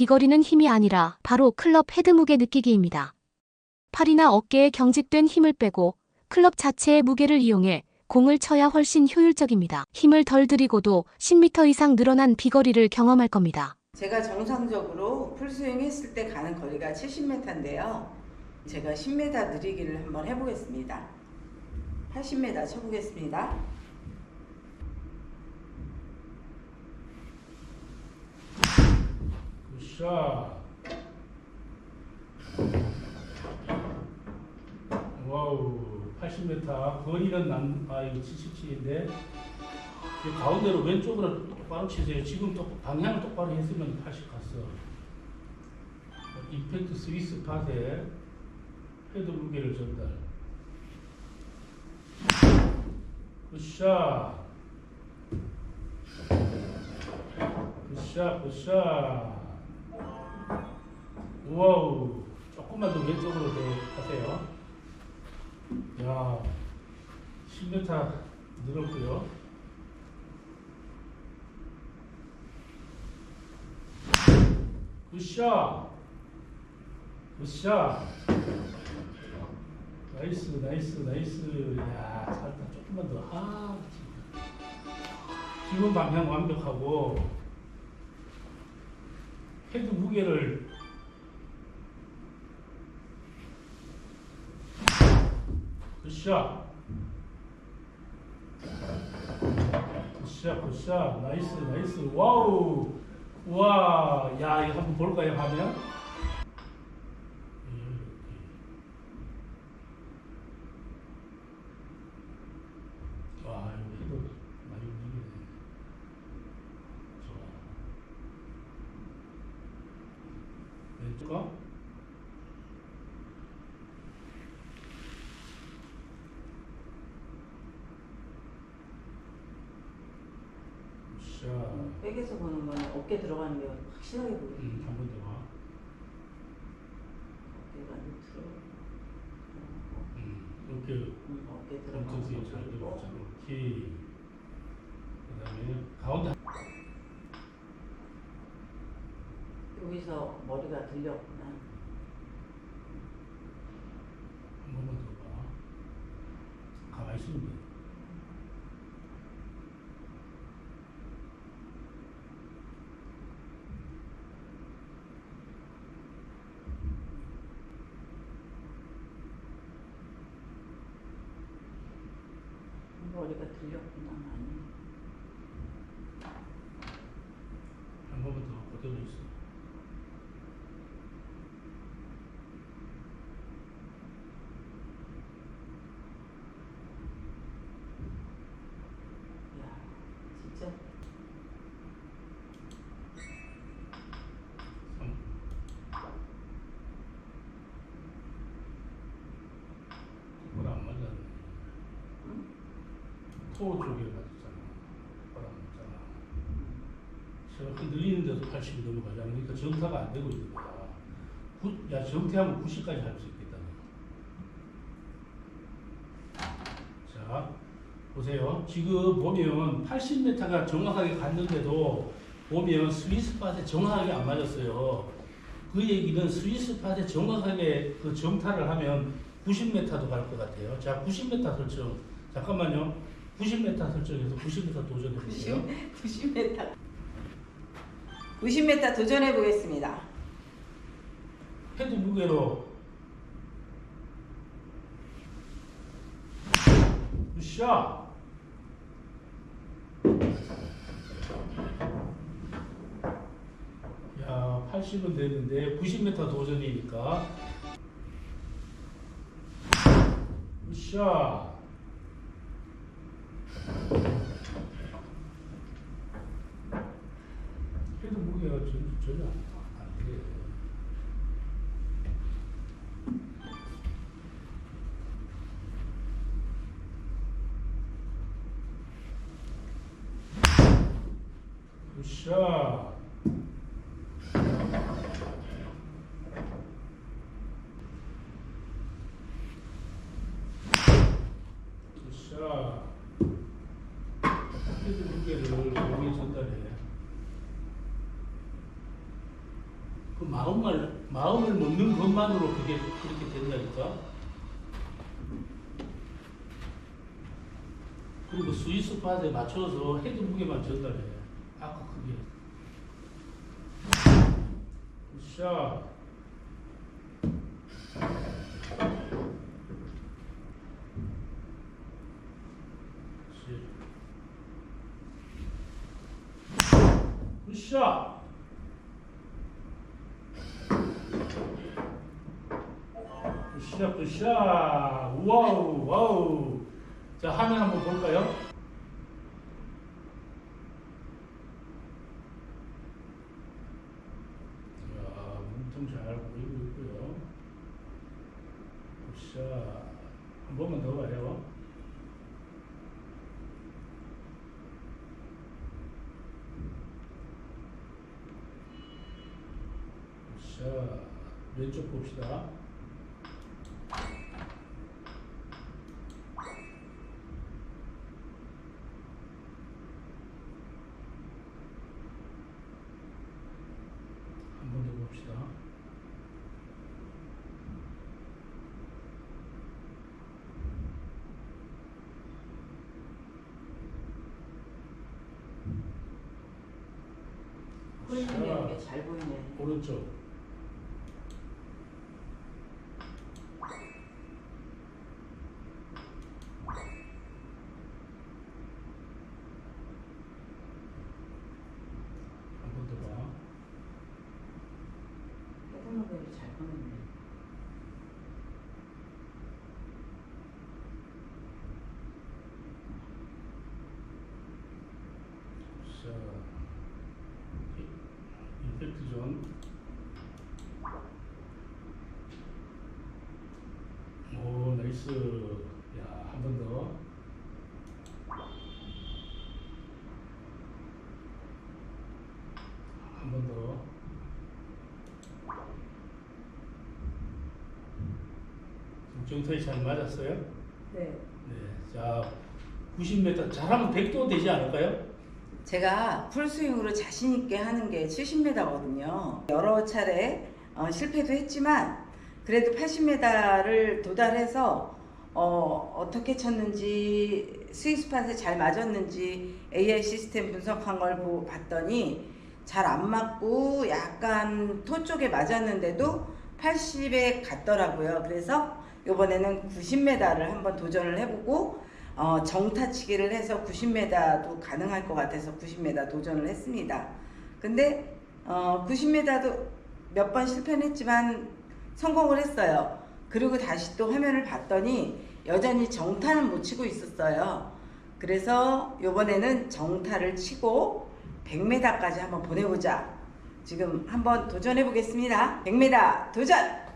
비거리는 힘이 아니라 바로 클럽 헤드 무게 느끼기입니다. 팔이나 어깨에 경직된 힘을 빼고 클럽 자체의 무게를 이용해 공을 쳐야 훨씬 효율적입니다. 힘을 덜 들이고도 10m 이상 늘어난 비거리를 경험할 겁니다. 제가 정상적으로 풀스윙 했을 때 가는 거리가 70m인데요. 제가 10m 느리기를 한번 해보겠습니다. 80m 쳐보겠습니다. 굿샷. 와우, 80m. 거리는 난, 아, 이거 77인데. 가운데로 왼쪽으로 똑바로 치세요. 지금 또 방향을 똑바로 했으면 80 갔어. 임팩트 스위스 팟에 헤드 무게를 전달. 굿샷. 굿샷, 굿샷. 우와우. 조금만 더 왼쪽으로 더 하세요. 야, 10m 늘었고요. 굿샷. 굿샷. 나이스, 나이스, 나이스. 야, 살다 조금만 더. 아. 지금 방향 완벽하고 헤드 무게를 굿샷. 굿샷 굿샷. 나이스 나이스. 와우. 와야 이거 한번 볼까요 화면 와 이거 헤드 많이 움직이네 좋아 왼쪽 거 굿샷 백에서 보는 건 어깨 들어가는 게 확실하게 보여요. 음, 한번더 와. 어깨가 밑으로. 음, 이렇게 음, 어깨 들어가는 엄청 거 잘. 들어갔잖아. 오케이. 그 다음에 가운데 여기서 머리가 들렸구나. 한 번만 더 봐. 가만히 있으면 돼. 머리가 들렸구나 많이. 한 번만 더 있어. 야, 진짜 삼. 뭐라 안 맞았네. 응? 토 쪽에 맞았잖아. 뭐라 안 맞잖아. 제가 흔들리는데도 80이 넘어가잖아. 그러니까 정타가 안 되고 있는 거야. 구, 야, 정태하면 90까지 할 수 있겠다. 자, 보세요. 지금 보면 80m가 정확하게 갔는데도 보면 스위스팟에 정확하게 안 맞았어요. 그 얘기는 스위스팟에 정확하게 그 정타를 하면 90m도 갈 것 같아요. 자, 90m 설정. 잠깐만요. 90m 설정해서 90m 도전해 보세요. 90, 90m. 90m 도전해 보겠습니다. 헤드 무게로 굿샷 야 80은 되는데 90m 도전이니까 굿샷 헤드 무게가 전- 전혀 안, 안 돼. 굿샷. 굿샷. 헤드 무게를 공에 전달해. 그 마음을 마음을 먹는 것만으로 그게 그렇게 된다니까. 그리고 스위스 팟에 맞춰서 헤드 무게만 전달해. 아까 그게. 샷. 굿샷. 굿샷, 굿샷. 와우, 와우. 자, 화면 한번 볼까요? 자, 엄청 잘 보이고 있고요. 굿샷. 한 번만 더 봐요. 자, 왼쪽 봅시다. 한 번 더 봅시다. 보이는 게잘 보이네. 오른쪽. 한번더 봐. 헤드무게를 잘 보이네. 자, 임팩트 존. 오, 나이스. 야, 한 번 더. 한 번 더. 지금 정타이 잘 맞았어요? 네. 네. 자, 90m 잘하면 100도 되지 않을까요? 제가 풀스윙으로 자신 있게 하는 게 70m거든요. 여러 차례 어, 실패도 했지만 그래도 80m를 도달해서 어, 어떻게 쳤는지 스위스팟에 잘 맞았는지 AI 시스템 분석한 걸 보, 봤더니 잘 안 맞고 약간 토 쪽에 맞았는데도 80에 갔더라고요. 그래서 이번에는 90m를 한번 도전을 해보고 어, 정타치기를 해서 90m도 가능할 것 같아서 90m 도전을 했습니다. 근데 어, 90m도 몇 번 실패는 했지만 성공을 했어요. 그리고 다시 또 화면을 봤더니 여전히 정타는 못 치고 있었어요. 그래서 이번에는 정타를 치고 100m까지 한번 보내보자. 지금 한번 도전해 보겠습니다. 100m 도전!